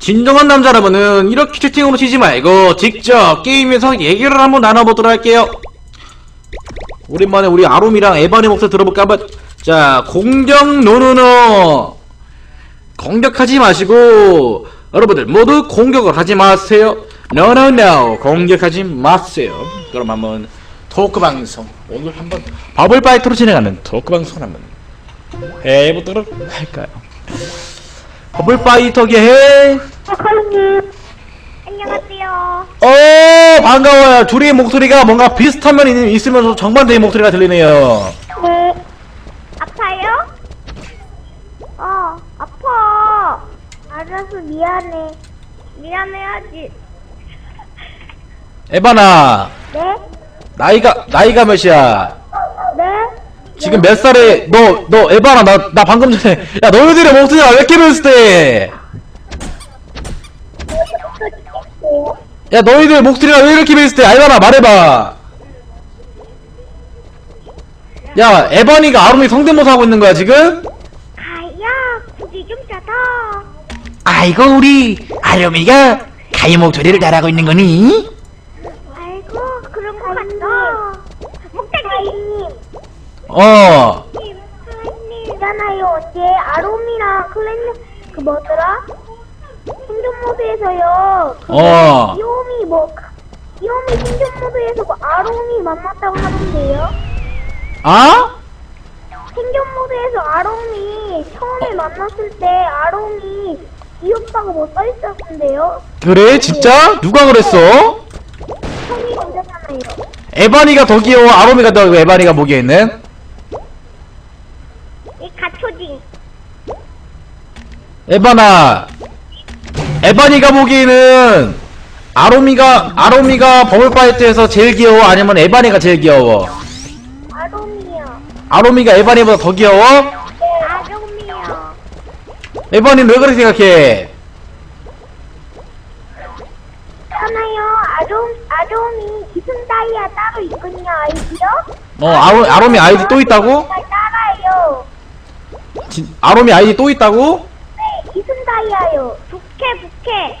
진정한 남자라면은 이렇게 채팅으로 치지 말고 직접 게임에서 얘기를 한번 나눠보도록 할게요. 오랜만에 우리 아롬이랑 에반의 목소리 들어볼까 한번 자 공격 노노노 공격하지 마시고 여러분들 모두 공격을 하지 마세요. 노노노 공격하지 마세요. 그럼 한번 토크 방송 오늘 한번 버블 파이터로 진행하는 토크 방송 한번 해보도록 할까요? 버블 파이터계 사카님 안녕하세요. 어 반가워요 둘이의 목소리가 뭔가 비슷한 면이 있으면서 정반대의 목소리가 들리네요 네. 아파요? 어, 아파. 알아서 미안해. 미안해야지. 에바나 네? 나이가 나이가 몇이야 네? 지금 몇 살에 너 너 에바나 나 나 방금 전에 야 너희들의 목소리가 왜 이렇게 비슷해 야 너희들 목소리가 왜 이렇게 비슷해 에바나 말해봐 야 에바니가 아롬이 성대모사 하고 있는 거야 지금? 가야, 고기 좀 짜다. 아이고 우리 아롬이가 가이 목소리를 잘하고 있는 거니? 어. 있잖아요. 어제 아롬이랑 클랜, 그 뭐더라? 생존 모드에서요. 그 어. 귀요미 뭐, 귀요미 생존 모드에서 그 아롬이 만났다고 하던데요? 아? 생존 모드에서 아롬이 처음에 만났을 때 아롬이 귀엽다고 뭐 써있었는데요? 그래 진짜? 누가 그랬어? 형이 언제잖아요. 에바니가 더 귀여워 아롬이가 더 에바니가 보기에는 이 가초진. 에바나 에바니가 보기에는 아롬이가 아롬이가 버블파이트에서 제일 귀여워 아니면 에바니가 제일 귀여워 아롬이요. 아롬이가 에바니보다 더 귀여워? 네, 아롬이요. 에바니는 왜 그렇게 생각해? 하나요, 아롬, 아롬이 기승 다이아 따로 있거든요, 아이디요? 어 아롬, 아롬이 아이디 또 있다고? 따라요. 진, 아롬이 아이디 또 있다고? 다이아요. 부캐, 부캐.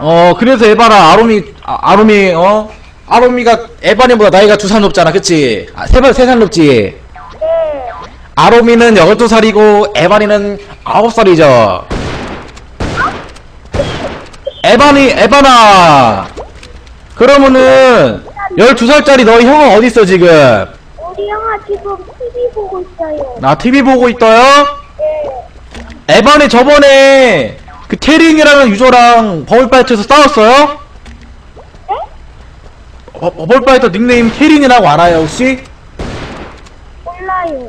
어 그래서 에바라 아롬이 아, 아롬이 어 아롬이가 에바니보다 나이가 두 살 높잖아 그치? 아, 세발 세 살 높지? 네. 아롬이는 12살이고 에바니는 9살이죠 에바니 에바나 그러면은 12살짜리 너희 형은 어딨어 지금 우리 형아 지금 TV 보고 있어요. 나 TV 보고 있어요? 네. 에바니 저번에 그 테링이라는 유저랑 버블파이터에서 싸웠어요? 네? 버, 버블파이터 닉네임 테린이라고 알아요 혹시? 몰라요.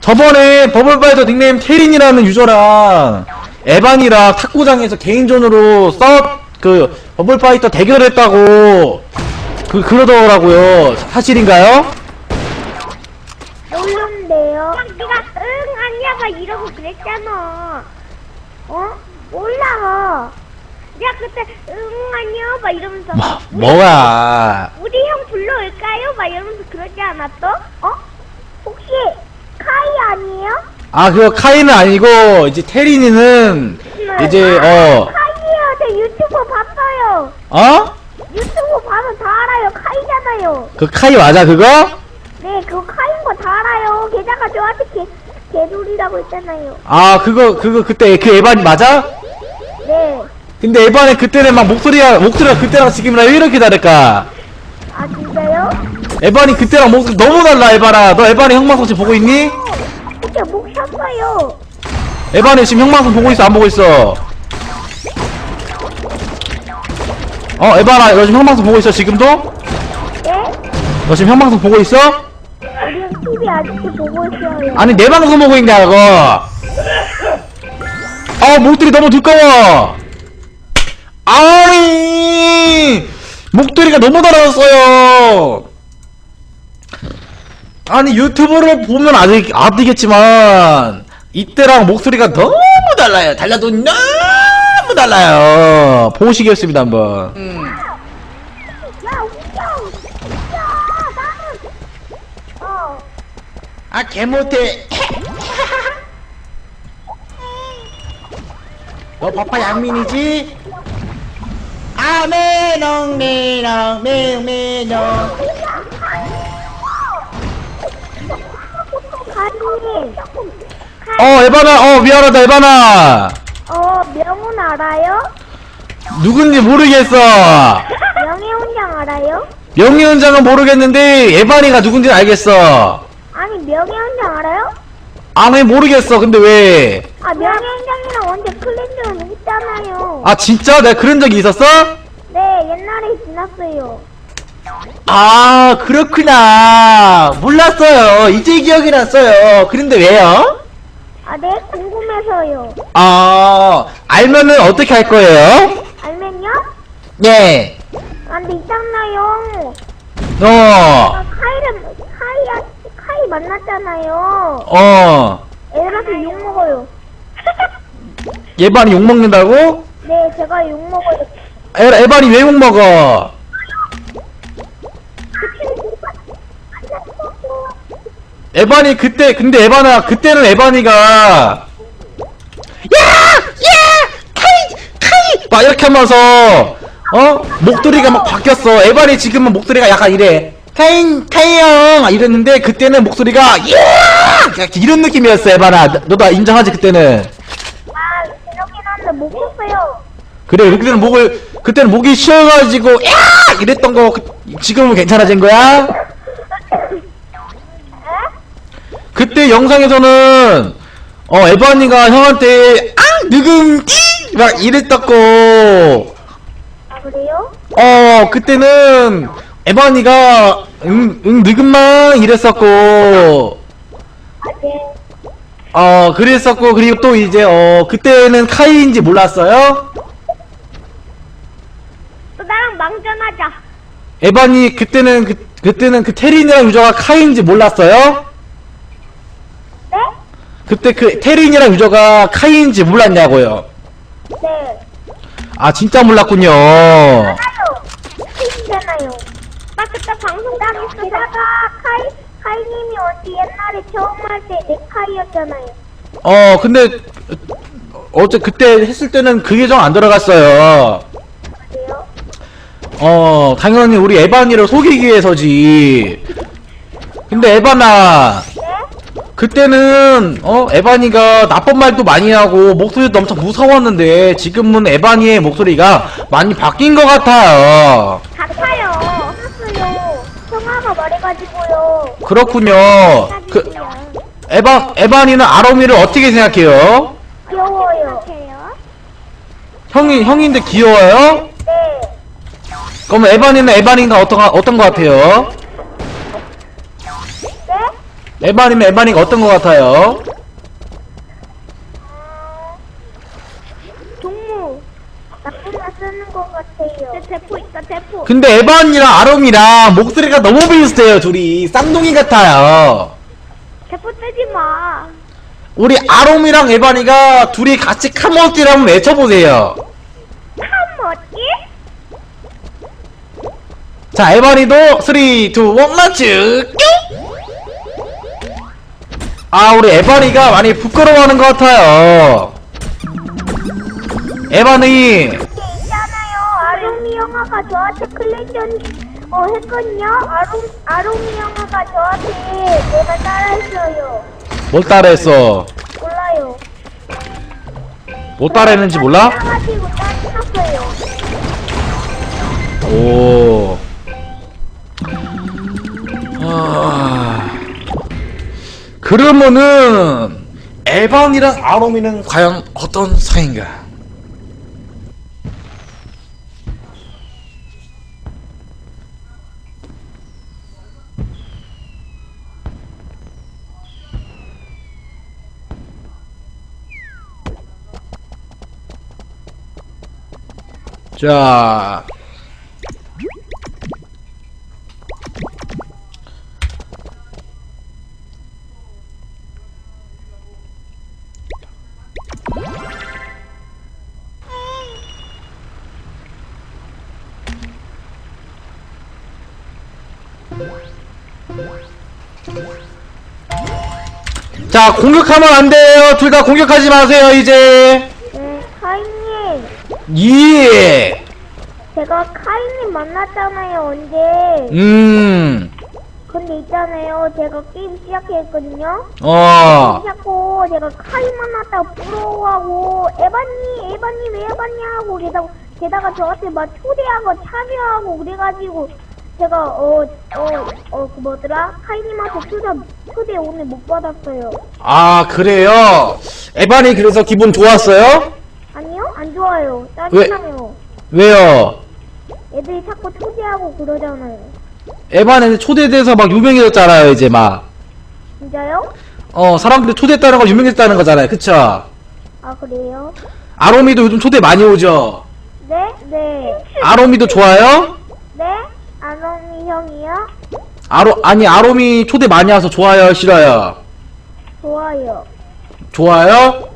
저번에 버블파이터 닉네임 테린이라는 유저랑 에반이랑 탁구장에서 개인전으로 싸웠 그 버블파이터 대결을 했다고 그 그러더라고요 사실인가요? 네가 응 이러고 그랬잖아. 어? 몰라. 내가 그때 응 아니야 막 이러면서 뭐, 뭐야 우리 형 불러올까요? 막 이러면서 그러지 않았어? 어? 혹시 카이 아니에요? 아 그거 카이는 아니고 이제 테린이는 이제 아, 어 카이예요. 제 유튜브 봤어요. 어? 유튜브 봐서 다 알아요. 카이잖아요. 그 카이 맞아 그거? 네, 그거 카이인 거 다 알아요. 게다가 저한테 개, 개돌이라고 했잖아요. 아 그거 그거 그때 그 에반이 맞아? 네. 근데 에반이 그때는 막 목소리가 목소리가 그때랑 지금이랑 왜 이렇게 다를까? 아, 진짜요? 에반이 그때랑 목소리 너무 달라 에반아 너 에반이 형방송 지금 보고 있니? 진짜 목 셨어요. 에반이 지금 형방송 보고 있어 안 보고 있어? 어 에반아 너 지금 형방송 보고 있어 지금도? 네? 너 지금 형방송 보고 있어? TV 아직도 보고 있어요. 아니 내 방송 보고 있냐 그거 아 목소리 너무 두꺼워 아니 목소리가 너무 달아졌어요 아니 유튜브를 보면 아직 아시겠지만 이때랑 목소리가 너무 달라요 달라도 너무 달라요. 보시겠습니다 한번. 야 아 개못해. 너 파파 양민이지? 아 메롱 메롱 메롱 메롱. 가님 어 에바나 어 미안하다 에바나. 어 명훈 알아요? 누군지 모르겠어. 명예훈장 알아요? 명예훈장은 모르겠는데 에바니가 누군지 알겠어. 아니 명예훈장 알아요? 아니 모르겠어. 근데 왜? 아 명예훈장이랑 완전 클랜전 있잖아요 아 진짜 내가 그런 적이 있었어? 네 옛날에 지났어요 아 그렇구나. 몰랐어요. 이제 기억이 났어요. 그런데 왜요? 아네 궁금해서요 아 알면은 어떻게 할 거예요? 알면요? 네. 아 근데 있잖아요 어. 아, 카이를 카이 카이 만났잖아요 어. 애들한테 욕 먹어요 예반이 욕 먹는다고? 네 제가 욕 먹어요 에, 에반이 왜 욕 먹어? 에반이 그때 근데 에반아 그때는 에반이가 야! 야! 카이! 카이! 막 이렇게 하면서 어? 목소리가 막 바뀌었어 에반이 지금은 목소리가 약간 이래 카이형 막 이랬는데 그때는 목소리가 야! 약간 이런 느낌이었어 너- 너도 인정하지 그때는 아 그렇긴 한데 못 봤어요 그래 그때는 목을 그때는 목이 쉬어가지고 야! 이랬던 거 그- 지금은 괜찮아진 거야? 그때 영상에서는 어 에반이가 형한테 아 느금 띠막 이랬다고 아 그래요? 어 그때는 에반이가 응, 응 느금만 이랬었고. 아네. 어 그랬었고 그리고 또 이제 어 그때는 카이인지 몰랐어요? 또 나랑 망전하자. 에반이 그때는 그 그때는 그 테린이랑 유저가 카이인지 몰랐어요? 네? 그때 그 테린이랑 유저가 카이인지 몰랐냐고요? 네. 아 진짜 몰랐군요. 나 그때 방송 당했어 게다가 카이 카이님이 언제 옛날에 처음 할때 네카이였잖아요. 어 근데 어제 그때 했을 때는 그 계정 안 들어갔어요. 그래요? 어 당연히 우리 에반이를 속이기 위해서지. 근데 에반아 네? 그때는 어 에반이가 나쁜 말도 많이 하고 목소리도 엄청 무서웠는데 지금은 에반이의 목소리가 많이 바뀐 것 같아요 그렇군요 그. 에반 에반이는 아로미를 어떻게 생각해요? 귀여워요 형이 형인데 귀여워요? 네 그럼 에반이는 에반이가 어떤 어떤 것 같아요? 네? 에반이는 에반이가 어떤 것 같아요? 동무 나쁜 말 쓰는 것 같아요 네, 대포 있다 대포. 근데 에반이랑 아롬이랑 목소리가 너무 비슷해요 둘이. 쌍둥이 같아요. 대포 쓰지 마. 우리 아롬이랑 에반이가 둘이 같이 카모띠를 한번 외쳐보세요. 참 뭐지? 자 에반이도 3, 2, 1 렛츠 아 우리 에반이가 많이 부끄러워하는 것 같아요. 에반이 영화가 저한테 클랜전 어 했거든요 아롱 아롱이 영화가 저한테 내가 따라했어요 뭘 따라했어 몰라요 뭐 따라했는지 몰라? 따라가지고 따라했어요 오. 아. 그러면은 에반이랑 아롬이는 과연 어떤 사이인가? 자. 자 공격하면 안 돼요 둘 다 공격하지 마세요 이제 예 제가 카이님 만났잖아요, 언제. 음, 근데 있잖아요, 제가 게임 시작했거든요. 어, 자꾸 제가 카이 만났다고 부러워하고, 에바님, 에바님 왜 에바냐 하고, 게다가, 게다가 저한테 막 초대하고 참여하고 그래가지고, 제가, 어, 어, 어, 그 뭐더라? 카이님한테 초대, 초대 오늘 못 받았어요. 아, 그래요? 에반이 그래서 기분 좋았어요? 좋아요. 짜증나요. 왜요? 애들이 자꾸 초대하고 그러잖아요. 에반에 초대돼서 막 유명해졌잖아요, 이제 막. 진짜요? 어, 사람들이 초대했다는 거 유명했다는 거잖아요, 그쵸? 아, 그래요? 아로미도 요즘 초대 많이 오죠? 네? 네. 아로미도 좋아요? 네? 아노미 형이요? 아로, 아니, 아로미 초대 많이 와서 좋아요, 싫어요? 좋아요. 좋아요?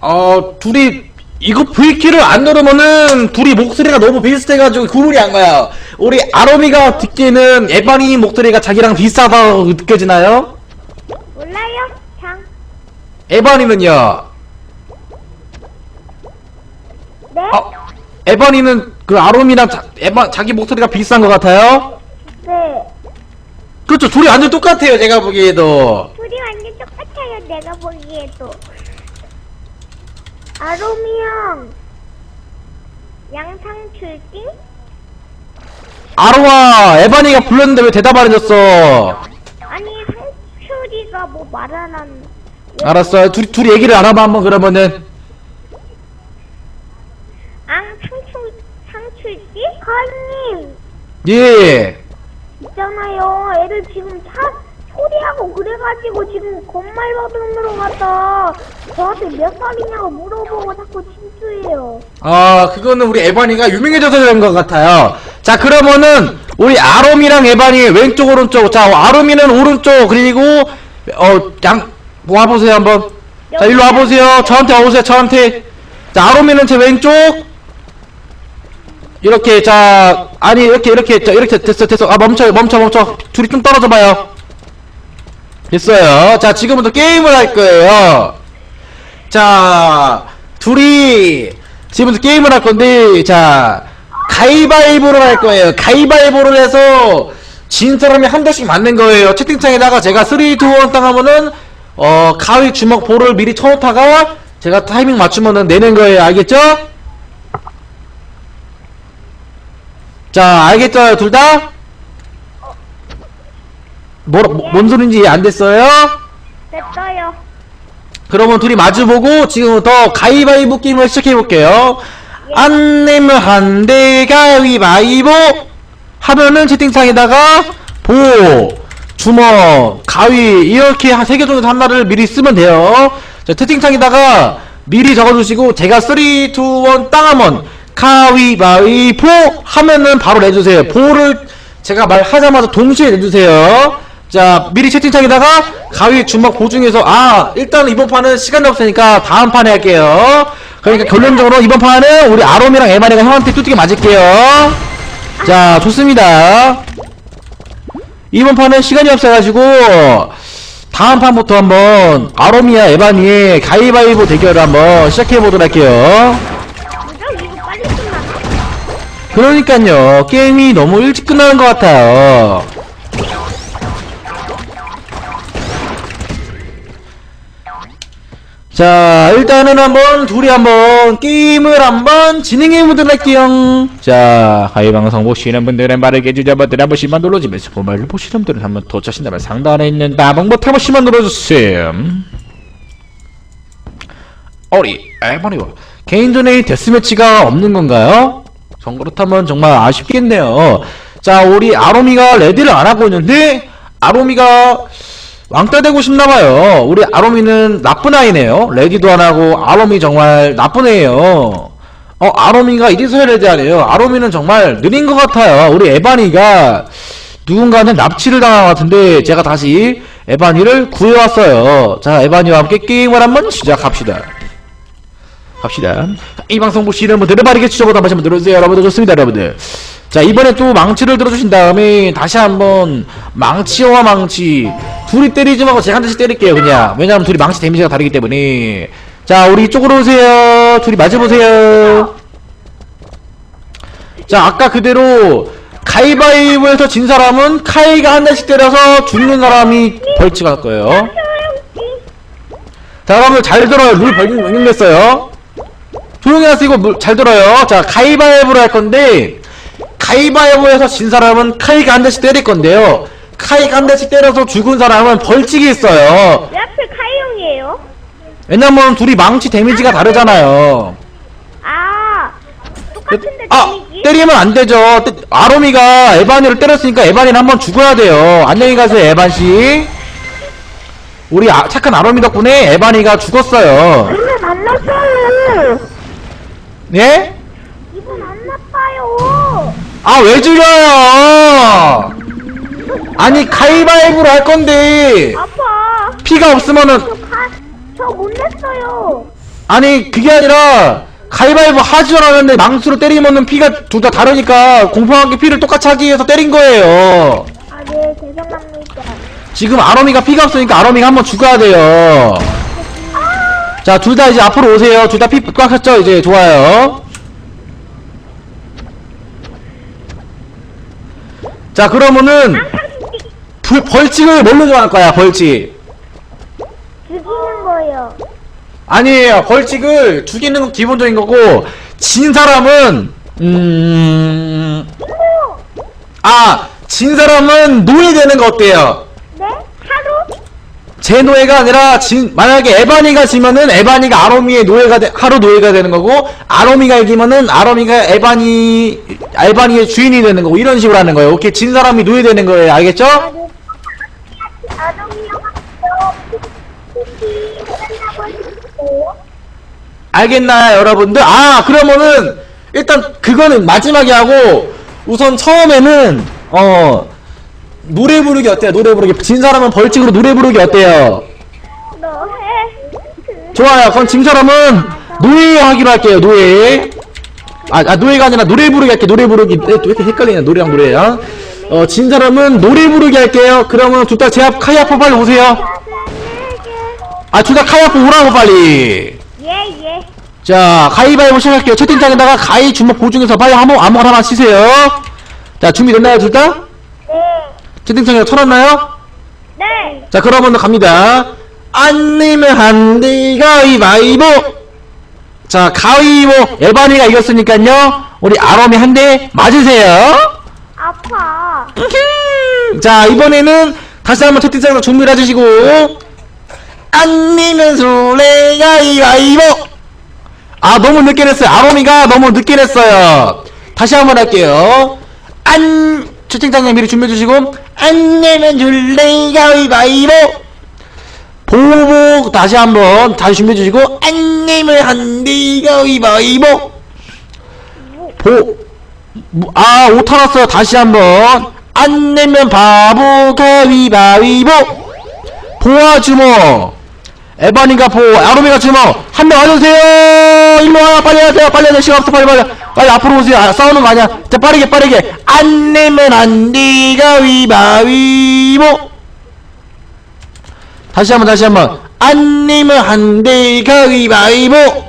어, 둘이, 이거 V키를 안 누르면은 둘이 목소리가 너무 비슷해가지고 구분이 안 가요. 우리 아로미가 듣기에는 에반이 목소리가 자기랑 비슷하다고 느껴지나요? 몰라요? 장. 에반이는요? 네? 어, 에반이는 그 아로미랑 자, 에반, 자기 목소리가 비슷한 것 같아요? 네. 그렇죠. 둘이 완전 똑같아요, 제가 보기에도. 둘이 완전 똑같아요, 내가 보기에도. 아로미 형. 양상 출기? 아로와 에반이가 불렀는데 왜 대답 안 해줬어? 아니, 상추리가 뭐말안 한. 알았어요. 둘이, 둘이 얘기를 안 하면 한번 그러면은. 앙, 상추, 상출기? 카님 예. 있잖아요. 애들 지금 차 초대하고 그래가지고 지금 건말받으러 갔다. 저한테 몇 살이냐고 물어보고 자꾸 친추해요. 아, 그거는 우리 에반이가 유명해져서 그런 것 같아요. 자, 그러면은, 우리 아롬이랑 에반이 왼쪽, 오른쪽. 자, 아롬이는 오른쪽, 그리고, 어, 양, 뭐 와보세요, 한번. 자, 일로 와보세요. 저한테 와보세요, 저한테. 자, 아롬이는 제 왼쪽. 이렇게, 자, 아니, 이렇게, 이렇게, 자, 이렇게, 됐어, 됐어. 아, 멈춰요, 멈춰, 멈춰. 둘이 좀 떨어져 봐요. 됐어요. 자, 지금부터 게임을 할 거예요. 자, 둘이 지금부터 게임을 할 건데, 자, 가위바위보를 할 거예요. 가위바위보를 해서 진 사람이 한 대씩 맞는 거예요. 채팅창에다가 제가 3, 2, 1 땅 하면은, 어, 가위 주먹 볼을 미리 쳐놓다가 제가 타이밍 맞추면은 내는 거예요. 알겠죠? 자, 알겠죠? 둘 다? 뭐, 뭔 소린지 이해 안 됐어요? 됐어요. 그러면 둘이 마주보고 지금부터 가위바위보 게임을 시작해볼게요. 안 내면 한 대 가위바위보 하면은 채팅창에다가 보, 주먹, 가위 이렇게 한 세 개 정도 하나를 미리 쓰면 돼요. 자, 채팅창에다가 미리 적어주시고 제가 3, 2, 1 땅 하면 가위바위보 하면은 바로 내주세요. 보를 제가 말하자마자 동시에 내주세요. 자, 미리 채팅창에다가 가위 주먹 보중에서 아, 일단 이번 판은 시간이 없으니까 다음 판에 할게요. 그러니까 결론적으로 이번 판은 우리 아롬이랑 에마리가 형한테 뚜둑이 맞을게요. 자, 좋습니다. 이번 판은 시간이 없어가지고 다음 판부터 한번 아롬이와 에반이 가위바위보 대결을 한번 시작해보도록 할게요. 그러니까요 게임이 너무 일찍 끝나는 것 같아요 자 일단은 한번 둘이 한번 게임을 한번 진행해 보도록 할게요 자 하이방송 보시는 분들은 빠르게 주자 버튼 한 번씩만 눌러주면서 보말로 보시는 분들은 한번 더 자신다면 상단에 있는 나방 버튼 한 번씩만 눌러주세요 어리 에버리와 개인전에 데스매치가 없는 건가요? 전 그렇다면 정말 아쉽겠네요. 자, 우리 아로미가 레디를 안 하고 있는데 아로미가 왕따 되고 싶나봐요. 우리 아로미는 나쁜 아이네요. 레디도 안 하고 아로미 정말 나쁜 애예요. 어, 아로미가 이래서야 레디 하네요. 아로미는 정말 느린 것 같아요. 우리 에바니가 누군가한테 납치를 당한 것 같은데 제가 다시 에바니를 구해왔어요. 자, 에바니와 함께 게임을 한번 시작합시다. 갑시다. 이 방송 보시는 분들은 빠르게 추적을 한 번씩 한번 들어주세요. 여러분들 좋습니다, 여러분들. 자 이번에 또 망치를 들어주신 다음에 다시 한번 망치와 망치 둘이 때리지 말고 제가 한 대씩 때릴게요 그냥. 왜냐면 둘이 망치 데미지가 다르기 때문에. 자 우리 이쪽으로 오세요. 둘이 맞아보세요. 자 아까 그대로 가위바위보에서 진 사람은 카이가 한 대씩 때려서 죽는 사람이 벌칙 할 거예요. 자 여러분들 잘 들어요. 룰 벌칙 명령됐어요. 조용히 하세요. 이거 물- 잘 들어요. 자 가위바위보로 할 건데 가위바위보에서 진 사람은 카이가 한 대씩 때릴 건데요. 카이가 한 대씩 때려서 죽은 사람은 벌칙이 있어요. 왜 하필 카이 형이에요? 왜냐면 둘이 망치 데미지가 다르잖아요. 아 똑같은데 아 데미지? 때리면 안 되죠. 때- 아로미가 에반이를 때렸으니까 에반이는 한번 죽어야 돼요. 안녕히 가세요 에반씨. 우리 아- 착한 아로미 덕분에 에반이가 죽었어요. 안 나빠요. 예? 아왜 죽여요? 아니 가위바위보로 할 건데. 아파 피가 없으면은. 저가저못 냈어요. 아니 그게 아니라 가위바위보 하지 않았는데 망수로 때리면은 피가 둘 다 다르니까 공평하게 피를 똑같이 하기 위해서 때린 거예요. 아 네 죄송합니다. 지금 아롬이가 피가 없으니까 아롬이가 한번 죽어야 돼요. 자 둘 다 이제 앞으로 오세요. 둘 다 피 꽉 찼죠? 이제 좋아요 자 그러면은 불, 벌칙을 뭘로 정할 거야 벌칙 죽이는 거예요 아니에요. 벌칙을 죽이는 건 기본적인 거고 진 사람은 음... 아, 진 사람은 노예 되는 거 어때요? 제 노예가 아니라 진 만약에 에바니가 지면은 에바니가 아로미의 노예가 되, 하루 노예가 되는 거고 아로미가 이기면은 아로미가 에바니 에바니의 주인이 되는 거고 이런 식으로 하는 거예요. 오케이. 진 사람이 노예 되는 거예요. 알겠죠? 알겠나요, 여러분들? 아, 그러면은 일단 그거는 마지막에 하고 우선 처음에는 어 노래 부르기 어때요? 노래 부르기 진 사람은 벌칙으로 노래 부르기 어때요? 너 해 좋아요. 그럼 진 사람은 노예 하기로 할게요. 노예. 아, 아 노예가 아니라 노래 부르기 할게. 노래 부르기. 에, 왜 이렇게 헷갈리냐? 노래랑 노래야. 어, 진 사람은 노래 부르기 할게요. 그러면 둘 다 제 앞 카이아포 빨리 오세요. 아, 둘 다 카이아포 오라고 빨리. 예 예 자, 가위바위보 시작할게요. 채팅창에다가 가위 주먹 보중에서 빨리 한번 아무거나 하나 치세요. 자, 준비됐나요, 둘 다? 네 채팅창에 쳐놨나요? 네. 자, 그러면 갑니다. 안 내면 한대 가위바위보. 자, 가위보 에바니가 이겼으니까요. 우리 아롬이 한 대 맞으세요. 아파 자, 이번에는 다시 한번 채팅창에서 준비를 해주시고. 안 내면 술래 가위바위보. 아, 너무 늦게 냈어요. 아롬이가 너무 늦게 냈어요. 다시 한번 할게요. 안, 채팅창에 미리 준비해주시고. 안 내면 술래? 가위바위보. 보복 다시 한번 다시 준비해 주시고 안 내면 한대 가위바위보. 보아 오타 났어요. 다시 한번. 안 내면 바보 가위바위보. 보아 주모 에바니가 보 아로미가 주모 한명 와주세요! 일로 와 빨리 하세요 빨리 하세요 시간 없어 빨리 빨리. 빨리 앞으로 오세요. 아, 싸우는 거 아니야. 자 빠르게 빠르게. 안 내면 한대 가위바위보. 다시 한번 다시 한번. 안 내면 한대 가위바위보.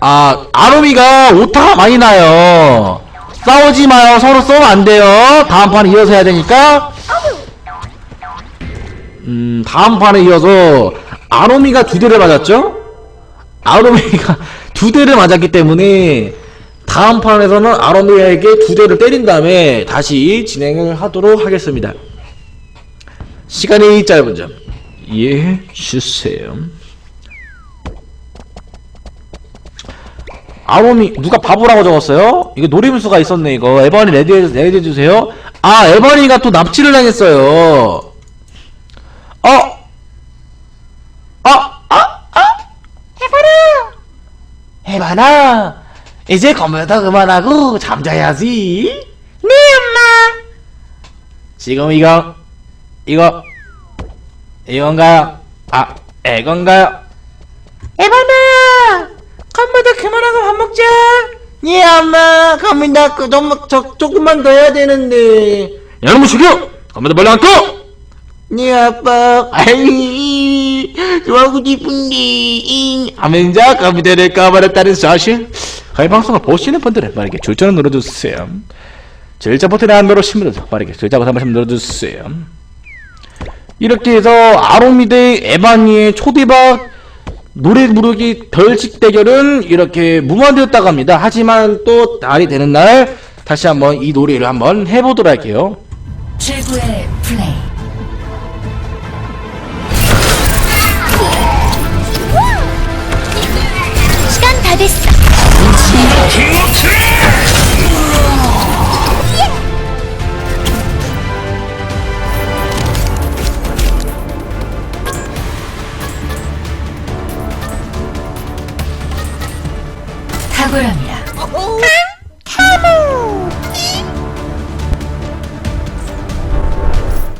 아 아로미가 오타가 많이 나요. 싸우지 마요. 서로 싸우면 안 돼요. 다음 판 이어서 해야 되니까 음 다음 판에 이어서 아로미가 두 대를 맞았죠 아로미가 두 대를 맞았기 때문에 다음 판에서는 아로미에게 두 대를 때린 다음에 다시 진행을 하도록 하겠습니다 시간이 짧은 점 이해해 주세요. 아롬이 누가 바보라고 적었어요? 이거 노림수가 있었네 이거 에버니 레디 레디 주세요. 아 에버니가 또 납치를 당했어요. 어? 어? 어? 어? 해바나 해바나 이제 컴퓨터 그만하고 잠자야지. 네 엄마. 지금 이거 이거 이건가요? 아 이건가요? 에바나 컴퓨터 그만하고 밥 먹자 예 엄마 갑니다 그 너무 저 조금만 더 해야 되는데 여러분 죽여 갑니다 빨리 안고 네 아빠 아이 좋아하고 싶은데 하면서 컴퓨터를 까버렸다는 사실 저희 방송을 보시는 분들은 빠르게 줄전을 눌러주세요 절자 버튼을 안 누르시면 빠르게 절자 버튼 한 번씩 눌러주세요 이렇게 해서 아로미 대 에바니의 초대박 노래 부르기 별식 대결은 이렇게 무마되었다고 합니다. 하지만 또 날이 되는 날 다시 한번 이 노래를 한번 해보도록 할게요. 최고의 플레이. 시간 다 됐어. 킹